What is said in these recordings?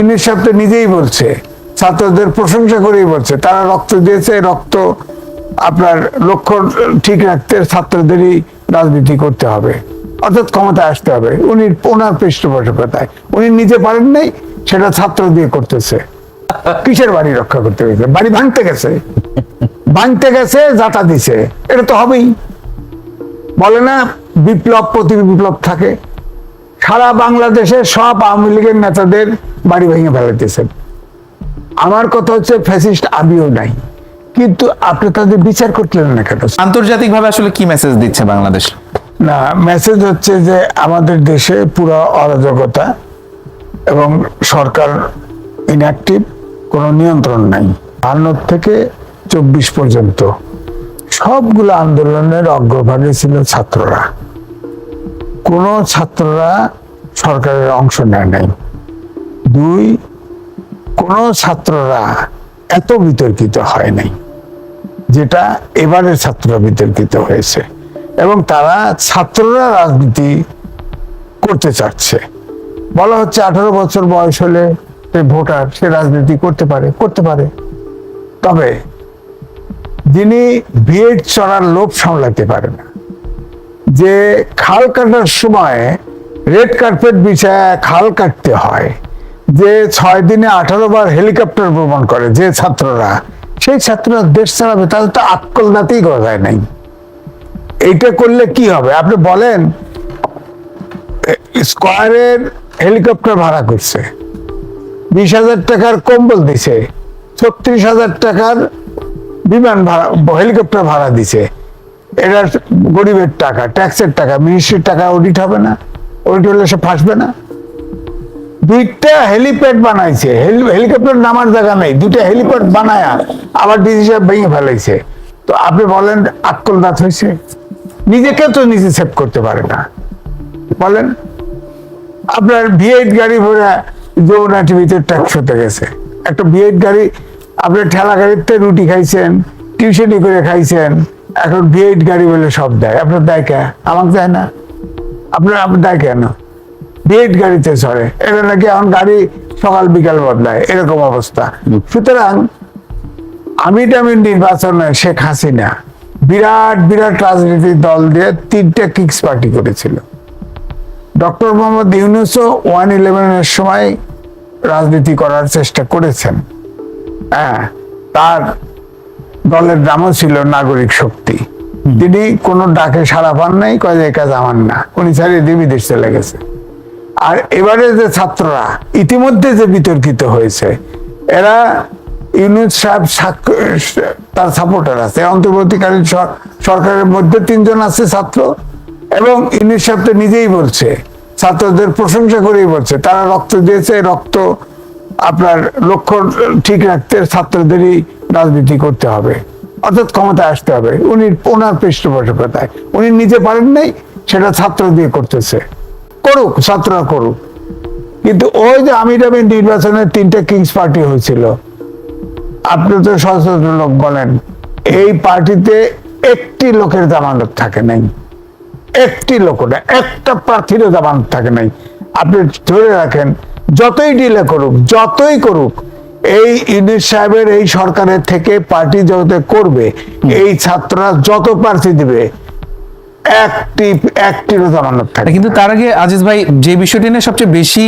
Unit সাহেব নিজেই বলছে, ছাত্রদের প্রশংসা করেই বলছে। তারা রক্ত দিয়েছে, রক্ত আপনার লক্ষ্য ঠিক রাখতে ছাত্রদেরই রাজনীতি করতে হবে। অর্থাৎ ক্ষমতায় আসতে হবে। উনি ওনার পৃষ্ঠপোষকতায়। উনি নিজে পারেন নাই, সেটা ছাত্র দিয়ে করতেছে। কিসের বাড়ি রক্ষা করতে গেছে বাড়ি ভাঙতে গেছে। ভাঙতে গেছে, যাতা দিছে। এটা তো হবেই। বলে না, বিপ্লব প্রতি বিপ্লব থাকে। সারা বাংলাদেশে সব আওয়ামী লীগের নেতাদের বাড়ি ভেঙে ফেলাইতেছেন। আমার কথা হচ্ছে ফ্যাসিস্ট আমিও নাই। কিন্তু আপনি তাদের বিচার করলেন না কেন? আন্তর্জাতিকভাবে আসলে কি মেসেজ দিচ্ছে বাংলাদেশ? না মেসেজ হচ্ছে যে আমাদের দেশে পুরো অরাজকতা এবং সরকার ইনঅ্যাক্টিভ কোনো নিয়ন্ত্রণ নাই। বান্ন থেকে চব্বিশ পর্যন্ত সবগুলো আন্দোলনের অগ্রভাগে ছিল ছাত্ররা। কোনো ছাত্ররা সরকারের অংশ নেয় নাই। দুই, কোনো ছাত্ররা এত বিতর্কিত হয় নাই, যেটা এবারের ছাত্ররা বিতর্কিত হয়েছে। এবং তারা ছাত্ররা রাজনীতি করতে চাচ্ছে। বলা হচ্ছে আঠারো বছর বয়স হলে ভোটার, সে রাজনীতি করতে পারে করতে পারে। তবে যিনি ভিড় চড়ার লোভ সামলাতে পারে না যে খাল কাটার সময় রেড কার্পেট বিছায় খাল কাটতে হয়, যে ছয় দিনে আঠারো বার হেলিকপ্টার ভ্রমণ করে যে ছাত্ররা, সেই ছাত্ররা দেশ চালাবে তাদের তো আক্কল দাঁতেই গজায় নাই। এইটা করলে কি হবে? আপনি বলেন স্কোয়ারের হেলিকপ্টার ভাড়া করছে, বিশ হাজার টাকার কম্বল দিছে, ছত্রিশ হাজার টাকার বিমান ভাড়া হেলিকপ্টার ভাড়া দিছে এটা গরিবের টাকা ট্যাক্সের টাকা মিনিস্ট্রির টাকা অডিট হবে না অডিট হলে সে ফাঁসবে না। দুইটা হেলিপ্যাড বানাইছে হেলি- হেলিকপ্টার নামার জায়গা নেই, দুইটা হেলিপ্যাড বানায়া আবার সাহেব ভেঙে ফেলাইছে। তো আপনি বলেন, আক্কল দাঁত হয়েছে নিজেকে তো নিজে সেভ করতে পারে না। বলেন, আপনার ভিএইট গাড়ি ভরে যমুনা টিভিতে ট্যাক্স হতে গেছে। একটা ভিএইট গাড়ি আপনার ঠেলা গাড়িতে রুটি খাইছেন, টিউশনি করে খাইছেন এখন ভিএইট গাড়ি বলে সব দেয়। আপনার দেয় কে? আমাকে দেয় না। আপনার আপনার দেয় কেন? ভিএইট গাড়িতে চড়ে। এটা নাকি এখন গাড়ি সকাল বিকাল বদলায়। এরকম অবস্থা। সুতরাং আমি টামি নির্বাচনে শেখ হাসিনা। বিরাট বিরাট রাজনীতির দল দিয়ে তিনটা কিক্স পার্টি করেছিল। ডক্টর মোহাম্মদ ইউনুসও ওয়ান ইলেভেনের সময় রাজনীতি করার চেষ্টা করেছেন। হ্যাঁ তার দলের নামও ছিল নাগরিক শক্তি। তিনি কোনো ডাকে সাড়া পান নাই, কয় যে কাজ আমার না। উনি ছাড়িয়ে দিয়ে বিদেশ চলে গেছে। আর এবারে যে ছাত্ররা ইতিমধ্যে যে বিতর্কিত হয়েছে, এরা ইউনুস সাহেব তার সাপোর্টার আছে। অন্তর্বর্তীকালীন সর- সরকারের মধ্যে তিনজন আছে ছাত্র, এবং ইউনুস সাহেব তো নিজেই বলছে, ছাত্রদের প্রশংসা করেই বলছে। তারা রক্ত দিয়েছে, রক্ত আপনার লক্ষ্য ঠিক রাখতে ছাত্রদেরই রাজনীতি করতে হবে। অর্থাৎ ক্ষমতায় আসতে হবে। উনি ওনার পৃষ্ঠপোষকতায়। উনি নিজে পারেন নাই, সেটা ছাত্র দিয়ে করতেছে। করুক, ছাত্ররা করুক। কিন্তু ওই যে আমির আমির নির্বাচনের তিনটে কিংস পার্টি হয়েছিল। আপনি তো সচেতন লোক বলেন, এই পার্টিতে একটি লোকের জামানত থাকে নাই। একটি লোক একটা প্রার্থীরও জামানত থাকে নাই। আপনি ধরে রাখেন যতই ডিলে করুক যতই করুক এই ইউনিট সাহেবের এই সরকারের থেকে পার্টি জগতে করবে এই ছাত্ররা যত প্রার্থী দিবে কিন্তু তার আগে আজিজ ভাই যে বিষয়টি নিয়ে সবচেয়ে বেশি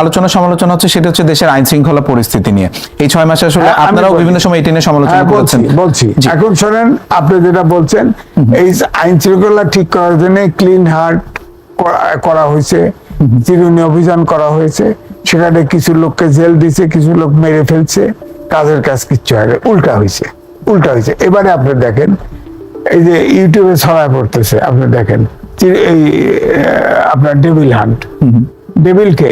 আলোচনা সমালোচনা হচ্ছে সেটা হচ্ছে দেশের আইন শৃঙ্খলা পরিস্থিতি নিয়ে। এই ছয় মাসে আসলে হ্যাঁ, আপনারাও বিভিন্ন সময় এটি নিয়ে সমালোচনা হ্যাঁ, করেছেন। বলছি। এখন শোনেন আপনি যেটা বলছেন এই আইন শৃঙ্খলা ঠিক করার জন্য ক্লিন হার্ট করা হয়েছে। চিরুনি অভিযান করা হয়েছে। সেখানে কিছু লোককে জেল দিছে কিছু লোক মেরে ফেলছে। কাজের কাজ কিচ্ছু হয়। উল্টা হয়েছে উল্টা হয়েছে। এবারে আপনি দেখেন এই যে ইউটিউবে ছড়ায় পড়তেছে আপনি দেখেন এই আপনার ডেভিল হান্ট। ডেভিল কে?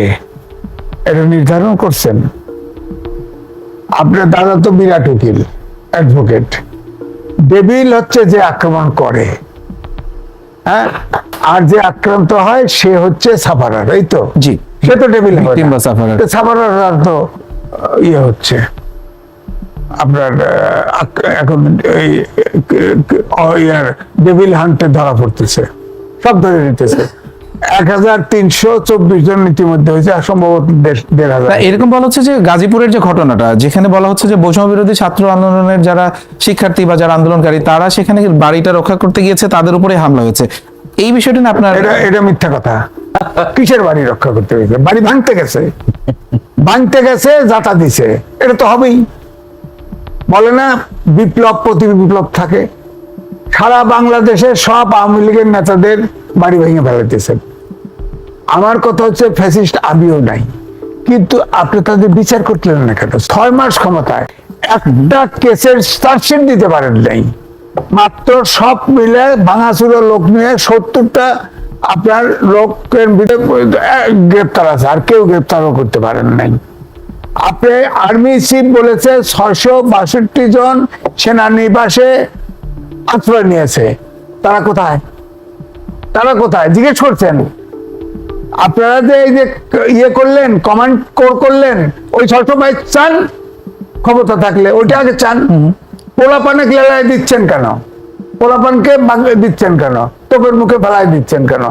এটা নির্ধারণ করছেন? আপনার দাদা তো বিরাট উকিল অ্যাডভোকেট ডেভিল হচ্ছে যে আক্রমণ করে হ্যাঁ? আর যে আক্রান্ত হয় সে হচ্ছে সাফারার এই তো? জি। সে তো বা সাফারার তো ইয়ে হচ্ছে। আপনার এখন এই ডেভিল হান্টে ধরা পড়তেছে। সব ধরে নিতেছে। এক হাজার তিনশো চব্বিশ জন ইতিমধ্যে হয়েছে আর সম্ভবত দেড় হাজার। এরকম বলা হচ্ছে যে গাজীপুরের যে ঘটনাটা যেখানে বলা হচ্ছে যে বৈষম্য বিরোধী ছাত্র আন্দোলনের যারা শিক্ষার্থী বা যারা আন্দোলনকারী তারা সেখানে বাড়িটা রক্ষা করতে গিয়েছে তাদের উপরে হামলা হয়েছে। এই বিষয়টা না আপনার এটা এটা মিথ্যা কথা। কিসের বাড়ি রক্ষা করতে হয়েছে? বাড়ি ভাঙতে গেছে। ভাঙতে গেছে, যাতা দিছে। এটা তো হবেই। বলে না, বিপ্লব, প্রতি বিপ্লব থাকে। সারা বাংলাদেশে সব আওয়ামী লীগের নেতাদের বাড়ি ভেঙে ফেলাইতেছেন আমার কথা হচ্ছে, ফ্যাসিস্ট আবিও নাই। কিন্তু আপনি তাদের বিচার করলেন না কেন? ছয় মাস ক্ষমতায়। একটা কেসের চার্জশিট দিতে পারেন নাই। মাত্র সব মিলে ভাঙাচুরো লোক নিয়ে সত্তরটা আপনার লোকের গ্রেপ্তার আছে, আর কেউ গ্রেপ্তারও করতে পারেন নাই। আপনি আর্মি চিফ বলেছে, ছয়শো বাষট্টি জন সেনানিবাসে আশ্রয় নিয়েছে। তারা কোথায়? তারা কোথায়? জিজ্ঞেস করছেন। আপনারা যে এই যে ইয়ে করলেন কমান্ড কোর করলেন, ওই ছয়শো বাইশ চান? ক্ষমতা থাকলে, ওইটা আগে চান? পোলাপানে ক্লেলায় দিচ্ছেন কেন? পোলাপানকে দিচ্ছেন কেন? তোপের মুখে ফেলায় দিচ্ছেন কেন?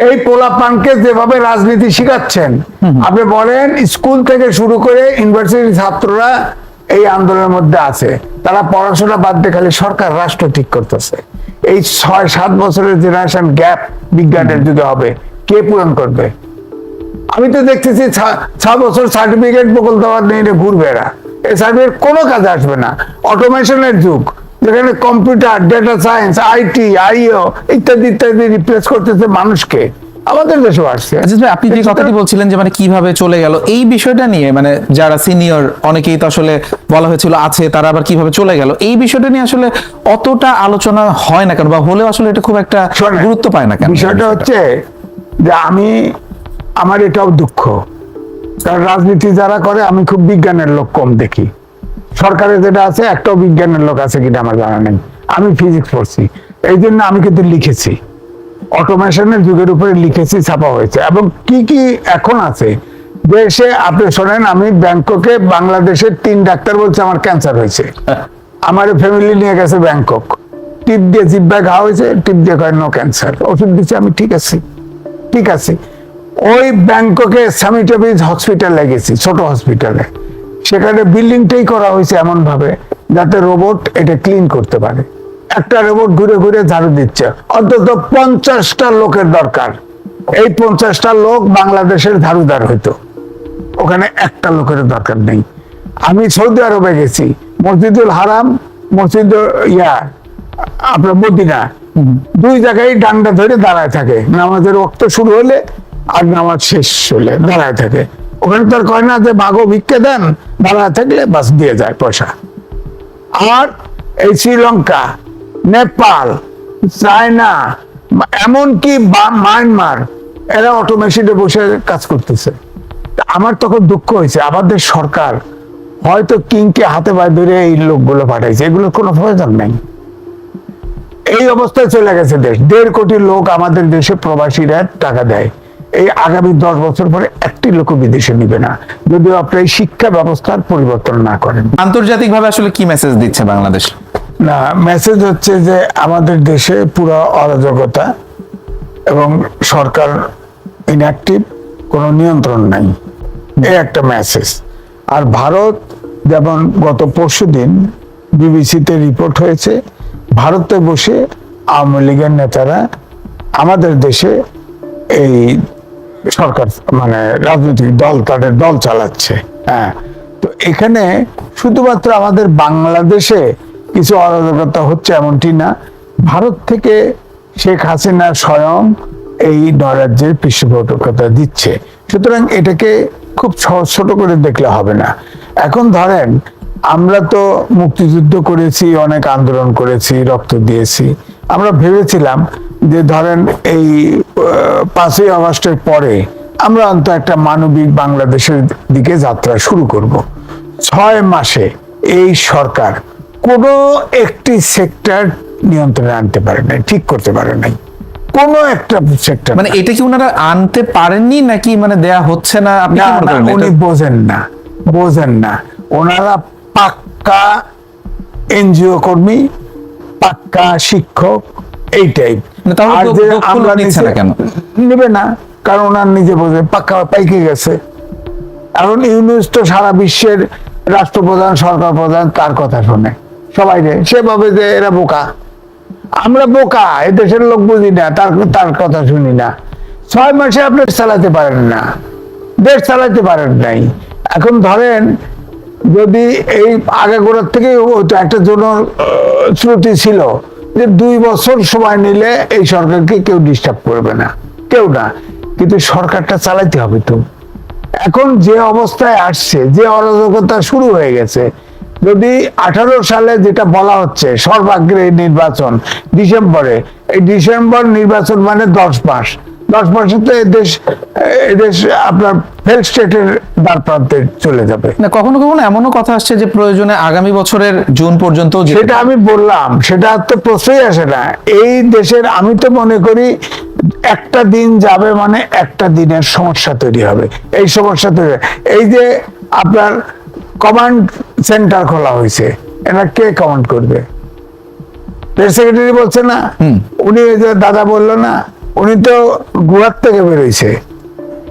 এই পোলাপানকে যেভাবে রাজনীতি শিখাচ্ছেন আপনি বলেন স্কুল থেকে শুরু করে ইউনিভার্সিটির ছাত্ররা এই আন্দোলনের মধ্যে আছে। তারা পড়াশোনা বাদ দিয়ে খালি সরকার রাষ্ট্র ঠিক করতেছে। এই ছয় সাত বছরের জেনারেশন গ্যাপ বিজ্ঞানের যদি হবে কে পূরণ করবে? আমি তো দেখতেছি ছ- বছর সার্টিফিকেট বকল দেওয়ার নিয়ে এটা ঘুরবে এরা। এই কোনো কাজে আসবে না। অটোমেশনের যুগ যেখানে computer data science IT IO ইত্যাদি ইত্যাদি রিপ্লেস করতেছে মানুষকে। আমাদের দেশেও আসছে। আপনি যে কথাটি বলছিলেন যে মানে কীভাবে চলে গেল এই বিষয়টা নিয়ে মানে যারা সিনিয়র অনেকেই তো আসলে বলা হয়েছিল আছে তারা আবার কীভাবে চলে গেল এই বিষয়টা নিয়ে আসলে অতটা আলোচনা হয় না কেন বা হলেও আসলে এটা খুব একটা গুরুত্ব পায় না কেন? বিষয়টা হচ্ছে যে আমি আমার এটাও দুঃখ। কারণ রাজনীতি যারা করে আমি খুব বিজ্ঞানের লোক কম দেখি। সরকারে যেটা আছে একটাও বিজ্ঞানের লোক আছে কিনা আমার জানা নেই। আমি ফিজিক্স পড়ছি। এই জন্য আমি কিন্তু লিখেছি। অটোমেশনের যুগের উপরে লিখেছি ছাপা হয়েছে। এবং কি কি এখন আছে? দেশে আপনি শোনেন আমি ব্যাংককে বাংলাদেশের তিন ডাক্তার বলছে আমার ক্যান্সার হয়েছে। আমার ফ্যামিলি নিয়ে গেছে ব্যাংকক। টিপ দিয়ে জিব্বা ঘা হয়েছে টিপ দিয়ে কয় নো ক্যান্সার ওষুধ দিচ্ছে আমি ঠিক আছি। ঠিক আছে। ওই ব্যাংককে স্যামিটাবিজ হসপিটালে গেছি ছোট হসপিটালে সেখানে বিল্ডিংটাই করা হয়েছে এমন ভাবে যাতে রোবট এটা ক্লিন করতে পারে। একটা রোবট ঘুরে ঘুরে ঝাড়ু দিচ্ছে। অন্তত পঞ্চাশটা লোকের দরকার। এই পঞ্চাশটা লোক বাংলাদেশের ঝাড়ুদার হইতো। ওখানে একটা লোকের দরকার নেই। আমি সৌদি আরবে গেছি। মসজিদুল হারাম মসজিদ ইয়া আপনার মদিনা। দুই জায়গায় ডান্ডা ধরে দাঁড়ায় থাকে। নামাজের রক্ত শুরু হলে আর নামাজ শেষ হলে দাঁড়ায় থাকে। ওখানে তো আর কয় না যে বাঘও ভিক্ষে দেন, দাঁড়ায় থাকলে বাস দিয়ে যায় পয়সা। আর এই শ্রীলঙ্কা, নেপাল, চায়না, এমনকি মায়ানমার, এরা অটোমেশনে বসে কাজ করতেছে। আমার তখন দুঃখ হয়েছে, আমাদের সরকার হয়তো কিংকে হাতে পায়ে ধরে এই লোকগুলো পাঠাইছে, এগুলোর কোনো প্রয়োজন নাই। এই অবস্থায় চলে গেছে দেশ। দেড় কোটি লোক আমাদের দেশে প্রবাসীরা টাকা দেয়। এই আগামী দশ বছর পরে একটি লোক বিদেশে নিবে না। যদিও আপনার এই শিক্ষা ব্যবস্থার পরিবর্তন না করেন। আন্তর্জাতিকভাবে আসলে কি মেসেজ দিচ্ছে বাংলাদেশ? না মেসেজ হচ্ছে যে আমাদের দেশে পুরো অরাজকতা এবং সরকার ইনঅ্যাক্টিভ কোনো নিয়ন্ত্রণ নাই। এই একটা মেসেজ আর ভারত যেমন গত পরশু দিন বিবিসিতে রিপোর্ট হয়েছে ভারতে বসে আওয়ামী লীগের নেতারা আমাদের দেশে এই সরকার মানে রাজনৈতিক দল তাদের দল চালাচ্ছে হ্যাঁ। তো এখানে শুধুমাত্র আমাদের বাংলাদেশে কিছু অরাজকতা হচ্ছে এমনটি না, ভারত থেকে শেখ হাসিনা স্বয়ং এই নৈরাজ্যের পৃষ্ঠপোষকতা দিচ্ছে। সুতরাং এটাকে খুব ছোট করে দেখলে হবে না। এখন ধরেন, আমরা তো মুক্তিযুদ্ধ করেছি, অনেক আন্দোলন করেছি, রক্ত দিয়েছি। আমরা ভেবেছিলাম যে ধরেন এই পাঁচই আগস্টের পরে আমরা অন্তত একটা মানবিক বাংলাদেশের দিকে যাত্রা শুরু করব। ছয় মাসে এই সরকার কোনো একটি সেক্টর নিয়ন্ত্রণে আনতে পারে নাই ঠিক করতে পারে নাই। কোনো একটা সেক্টর মানে এটা কি ওনারা আনতে পারেননি নাকি মানে দেয়া হচ্ছে না? আপনি উনি বোঝেন না বোঝেন না। ওনারা পাক্কা এনজিও কর্মী পাক্কা শিক্ষক এই টাইপ তাহলে নিচ্ছে না কেন? নিবে না কারণ ওনার নিজে বোঝে পাক্কা পাইকে গেছে। এখন ইউনুস তো সারা বিশ্বের রাষ্ট্রপ্রধান সরকার প্রধান তার কথা শোনে। সবাই রে সেভাবে যে এরা বোকা। আমরা বোকা এ দেশের লোক বুঝি না তার তার কথা শুনি না। ছয় মাসে আপনি চালাতে পারেন না দেশ চালাতে পারেন নাই। এখন ধরেন যদি এই আগে গোড়ার থেকে একটা জন্য শ্রুতি ছিল যে দুই বছর সময় নিলে এই সরকারকে কেউ ডিস্টার্ব করবে না। কেউ না। কিন্তু সরকারটা চালাইতে হবে তো। এখন যে অবস্থায় আসছে, যে অরাজকতা শুরু হয়ে গেছে, যদি আঠারো সালে যেটা বলা হচ্ছে, সর্বাগ্রে নির্বাচন ডিসেম্বরে, এই ডিসেম্বর নির্বাচন মানে দশ মাস। দশ মাসে তো এদেশ এদেশ আপনার ফেল স্টেটের দ্বার প্রান্তে চলে যাবে। না কখনো কখনো এমনও কথা আসছে যে প্রয়োজনে আগামী বছরের জুন পর্যন্ত সেটা আমি বললাম সেটা তো প্রশ্নই আসে না। এই দেশের আমি তো মনে করি একটা দিন যাবে মানে একটা দিনের সমস্যা তৈরি হবে। এই সমস্যা তৈরি। এই যে আপনার কমান্ড সেন্টার খোলা হয়েছে এটা কে কমান্ড করবে? প্রেস সেক্রেটারি বলছে না। উনি দাদা বলল না উনি তো গুহার থেকে বেরোইছে।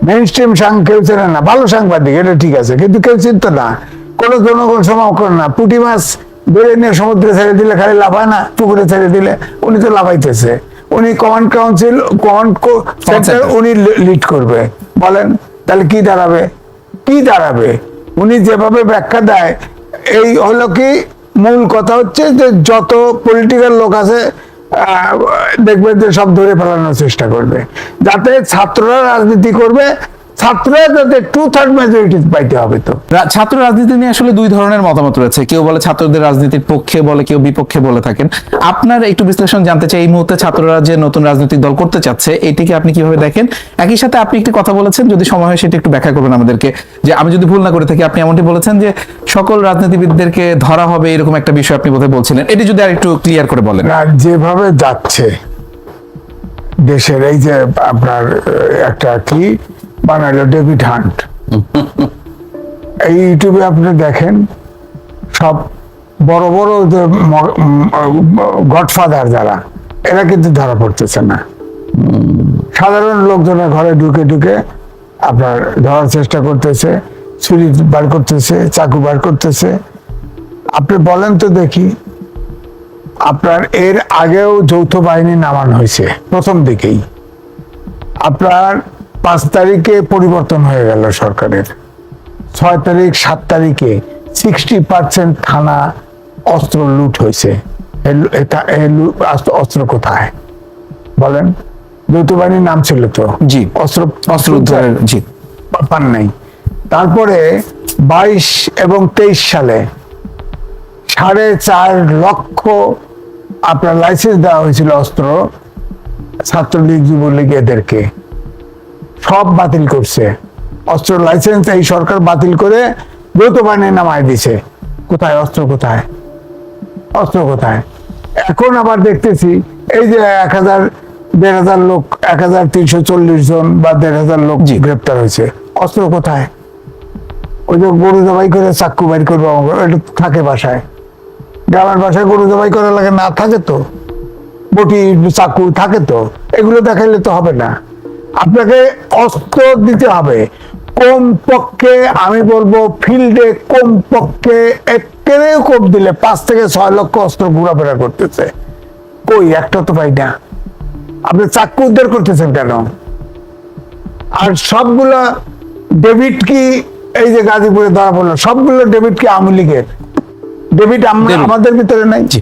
মেইন স্ট্রিম সাং কেউ চেনে না ভালো সাংবাদিক এটা ঠিক আছে কিন্তু কেউ চিনতো না। কোনো জনগণ সমাও করে না। পুঁটি মাছ বেড়ে নিয়ে সমুদ্রে ছেড়ে দিলে খালি লাফায় না পুকুরে ছেড়ে দিলে উনি তো লাফাইতেছে। উনি কমান্ড কাউন্সিল কমান্ড সেন্টার। উনি লিড করবে। বলেন তাহলে কি দাঁড়াবে? কি দাঁড়াবে? উনি যেভাবে ব্যাখ্যা দেয় এই হলো কি মূল কথা হচ্ছে যে যত পলিটিক্যাল লোক আছে আহ, দেখবে যে সব ধরে ফেলানোর চেষ্টা করবে। যাতে ছাত্ররা রাজনীতি করবে ছাত্ররা যাতে টু থার্ড মেজরিটি পাইতে হবে তো। ছাত্র রাজনীতি নিয়ে আসলে দুই ধরনের মতামত রয়েছে। কেউ বলে ছাত্রদের রাজনীতির পক্ষে বলে কেউ বিপক্ষে বলে থাকেন। আপনার একটু বিশ্লেষণ জানতে চাই এই মুহূর্তে ছাত্ররা যে নতুন রাজনৈতিক দল করতে চাচ্ছে এটিকে আপনি কীভাবে দেখেন? একই সাথে আপনি একটি কথা বলেছেন যদি সময় হয় সেটা একটু ব্যাখ্যা করবেন আমাদেরকে যে আমি যদি ভুল না করে থাকি আপনি এমনটি বলেছেন যে সকল রাজনীতিবিদদেরকে ধরা হবে এরকম একটা বিষয় আপনি বোধহয় বলছিলেন। এটি যদি আর একটু ক্লিয়ার করে বলেন। যেভাবে যাচ্ছে দেশের এই যে আপনার একটা কি বানালো ডেভিড হান্ট। এই ইউটিউবে আপনি দেখেন, সব বড় বড় গডফাদার যারা, এরা কিন্তু ধরা পড়তেছে না। সাধারণ লোকজনের ঘরে ঢুকে ঢুকে আপনার ধরার চেষ্টা করতেছে ছুরি বার করতেছে, চাকু বার করতেছে। আপনি বলেন তো দেখি, আপনার এর আগেও যৌথ বাহিনী নামানো হয়েছে, প্রথম দিকেই। আপনার পাঁচ তারিখে পরিবর্তন হয়ে গেল সরকারের। ছয় তারিখ সাত তারিখে সিক্সটি পার্সেন্ট থানা অস্ত্র লুট হয়েছে। অস্ত্র কোথায়? বলেন। যৌথ বাহিনীর নাম ছিল তো? জি। অস্ত্র অস্ত্র উদ্ধারের জি। পান নাই। তারপরে বাইশ এবং তেইশ সালে সাড়ে চার লক্ষ আপনার লাইসেন্স দেওয়া হয়েছিল অস্ত্র ছাত্রলীগ যুবলীগ এদেরকে। সব বাতিল করছে। অস্ত্র লাইসেন্স এই সরকার বাতিল করে দ্রুত বাহিনী নামায় দিছে। কোথায়? অস্ত্র কোথায়? অস্ত্র কোথায়? এখন আবার দেখতেছি এই যে এক হাজার দেড় হাজার লোক এক হাজার তিনশো চল্লিশ জন বা দেড় হাজার লোক। গ্রেপ্তার হয়েছে। অস্ত্র কোথায়? ওই যে গরু জবাই করে চাক্কু বাইর করব এটা থাকে বাসায়। গ্রামের বাসায় গরু জবাই করা লাগে না থাকে তো? বটি চাকু থাকে তো? এগুলো দেখাইলে তো হবে না। আপনাকে অস্ত্র দিতে হবে। কম পক্ষে আমি বলব ফিল্ডে কম পক্ষে একেবারেও কম দিলে পাঁচ থেকে ছয় লক্ষ অস্ত্র ঘোরাফেরা করতেছে। কই একটা তো পাই না। আপনি চাকু উদ্ধার করতেছেন কেন? আর সবগুলা ডেবিট কি এই যে গাজীপুরে ধরা পড়ল সবগুলো ডেবিট কি আওয়ামী লীগের? ডেবিট ডেভিড। আমাদের ভিতরে নাই? জি।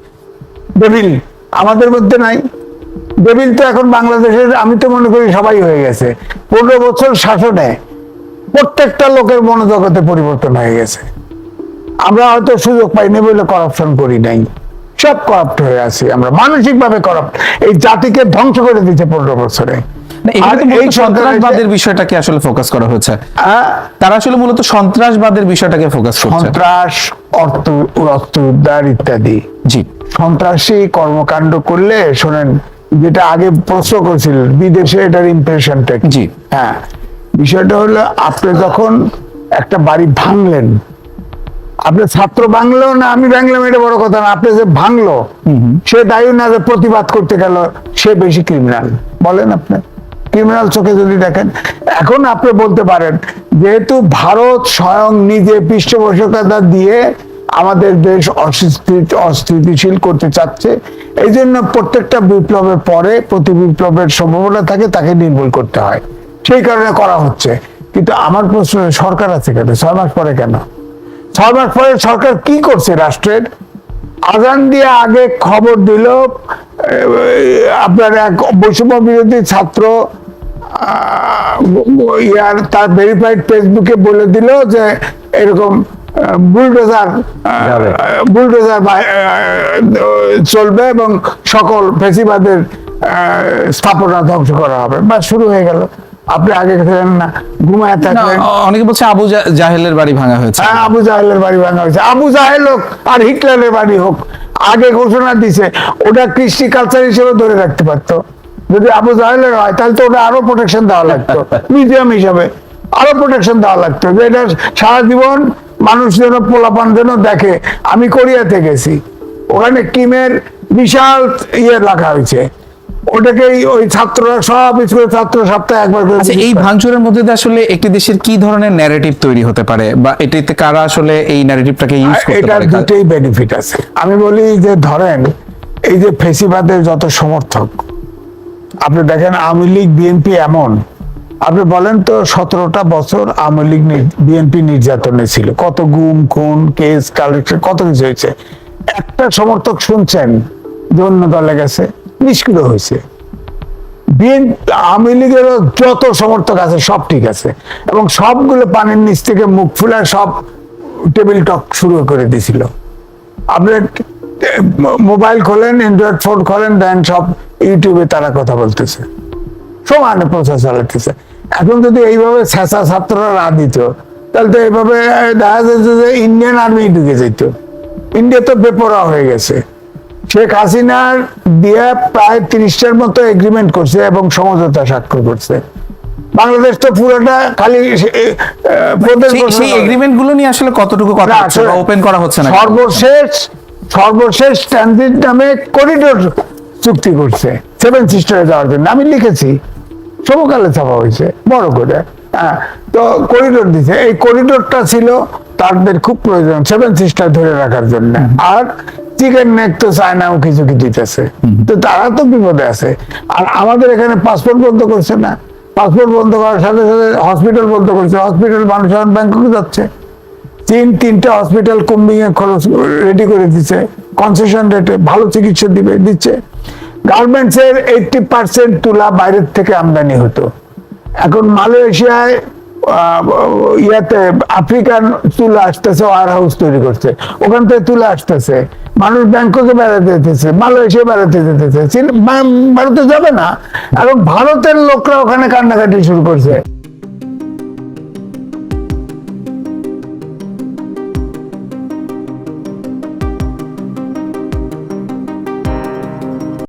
ডেভিল আমাদের মধ্যে নাই? ডেভিল তো এখন বাংলাদেশের আমি তো মনে করি সবাই হয়ে গেছে। পনেরো বছর শাসনে প্রত্যেকটা লোকের মনোজগতে পরিবর্তন হয়ে গেছে। আমরা হয়তো সুযোগ পাইনি বলে করাপশন করি নাই। সব করাপ্ট হয়ে আছি আমরা। মানসিক ভাবে করাপ্ট এই জাতিকে ধ্বংস করে দিচ্ছে পনেরো বছরে। না, এখানে আর তো মূলত এই সরকার সন্ত্রাসবাদের বিষয়টাকে আসলে ফোকাস করা হয়েছে তারা আসলে মূলত সন্ত্রাসবাদের বিষয়টাকে ফোকাস করছে। সন্ত্রাস অর্থ অস্ত্র উদ্ধার ইত্যাদি। জি। সন্ত্রাসী কর্মকাণ্ড করলে শোনেন যেটা আগে প্রশ্ন করেছিল বিদেশে এটার ইমপ্রেশনটা জি। হ্যাঁ। বিষয়টা হলো আপনি যখন একটা বাড়ি ভাঙলেন আপনি ছাত্র ভাঙলো না আমি ভাঙলাম এটা বড় কথা না আপনি যে ভাঙলো সে দায়ী না যে প্রতিবাদ করতে গেল সে বেশি ক্রিমিনাল বলেন আপনি। ক্রিমিনাল চোখে যদি দেখেন এখন আপনি বলতে পারেন যেহেতু ভারত স্বয়ং নিজে পৃষ্ঠপোষকতা দিয়ে আমাদের দেশ অস্থিতি- অস্থিতিশীল করতে চাচ্ছে। এই জন্য প্রত্যেকটা বিপ্লবের পরে প্রতি বিপ্লবের সম্ভাবনা থাকে, তাকে নির্মূল করতে হয়। সেই কারণে করা হচ্ছে। কিন্তু আমার প্রশ্ন, সরকার আছে কেন? ছয় মাস পরে কেন? ছয় মাস পরে সরকার কি করছে রাষ্ট্রের? আজান দিয়ে আগে খবর দিল আপনার এক বৈষম্য বিরোধী ছাত্র ইয়ার তার ভেরিফাইড ফেসবুকে বলে দিল যে এরকম বুলডোজার বুলডোজার চলবে এবং সকল ফেসিবাদের আহ, স্থাপনা ধ্বংস করা হবে। বা শুরু হয়ে গেল। আপনি আগে খেলেন না ঘুমায় থাকলেন। অনেকে বলছে আবু জাহেলের বাড়ি ভাঙা হয়েছে। হ্যাঁ, আবু জাহেলের বাড়ি ভাঙা হয়েছে। আবু জাহেল হোক আর হিটলারের বাড়ি হোক আগে ঘোষণা দিছে ওটা কৃষ্টি কালচার হিসেবে ধরে রাখতে পারতো। যদি আবু জাহেলের হয় তাহলে তো ওটা আরও প্রোটেকশন দেওয়া লাগতো। মিউজিয়াম হিসাবে আরও প্রোটেকশন দেওয়া লাগতো। যে এটা সারা জীবন মানুষ যেন পোলাপান যেন দেখে। আমি কোরিয়াতে গেছি। ওখানে কিমের বিশাল ইয়ে রাখা হয়েছে। ওটাকেই ওই ছাত্ররা সব স্কুলের ছাত্র সপ্তাহে একবার করে আচ্ছা এই ভাঙচুরের মধ্যে আসলে একটি দেশের কি ধরনের ন্যারেটিভ তৈরি হতে পারে? বা এটিতে কারা আসলে এই ন্যারেটিভটাকে ইউজ করতে এটার পারে? দুটোই বেনিফিট আছে। আমি বলি যে ধরেন এই যে ফেসিবাদের যত সমর্থক আপনি দেখেন আওয়ামী লীগ বিএনপি এমন আপনি বলেন তো, সতেরোটা বছর আওয়ামী লীগ বিএনপি নির্যাতনে ছিল। কত গুম, খুন, কেস, কালেকশন, কত কিছু হয়েছে। একটা সমর্থক শুনছেন, যে অন্য দলে গেছে, নিষ্ক্রিয় হয়েছে। আওয়ামী লীগেরও যত সমর্থক আছে, সব ঠিক আছে। এবং সবগুলো পানির নিচ থেকে মুখ ফুলে সব টেবিল টক শুরু করে দিছিল। আপনি মোবাইল খোলেন অ্যান্ড্রয়েড ফোন খোলেন, দেন সব ইউটিউবে তারা কথা বলতেছে। সমানে প্রচার চালাতেছে। এখন যদি এইভাবে ছেঁচা ছাত্ররা না দিত তাহলে তো এইভাবে দেখা যাচ্ছে যে ইন্ডিয়ান আর্মি ঢুকে যেত। ইন্ডিয়া তো বেপরা হয়ে গেছে। শেখ হাসিনার দিয়ে প্রায় তিরিশটার মতো এগ্রিমেন্ট করছে এবং সমঝোতা স্বাক্ষর করছে। বাংলাদেশ তো পুরোটা খালি সেই- এগ্রিমেন্টগুলো নিয়ে আসলে কতটুকু কথা ওপেন করা হচ্ছে না সর্বশেষ সর্বশেষ ট্রানজিট নামে করিডোর চুক্তি করছে। সেভেন সিস্টারে যাওয়ার জন্য। আমি লিখেছি সমকালে ছাপা হয়েছে বড় করে। হ্যাঁ তো করিডোর দিছে। এই করিডোরটা ছিল তাদের খুব প্রয়োজন সেভেন সিস্টার ধরে রাখার জন্য। আর চিকেন নেক তো চায়নাও কিছু কি দিতেছে। তো তারা তো বিপদে আছে। আর আমাদের এখানে পাসপোর্ট বন্ধ করছে না। পাসপোর্ট বন্ধ করার সাথে সাথে হসপিটাল বন্ধ করছে। হসপিটাল মানুষ এখন ব্যাংককে যাচ্ছে। তিন তিনটা হসপিটাল কুম্বিং এ খরচ রেডি করে দিচ্ছে কনসেশন রেটে ভালো চিকিৎসা দিবে দিচ্ছে। গার্মেন্টস এর এইটটি পার্সেন্ট তুলা বাইরের থেকে আমদানি হতো। এখন মালয়েশিয়ায় ইয়াতে আফ্রিকান তুলা আসতেছে ওয়ার হাউস তৈরি করছে। ওখান থেকে তুলা আসতেছে। মানুষ ব্যাংককে বেড়াতে যেতেছে, মালয়েশিয়া বেড়াতে যেতেছে। ভারতে যাবে না। এবং ভারতের লোকরা ওখানে কান্নাকাটি শুরু করছে।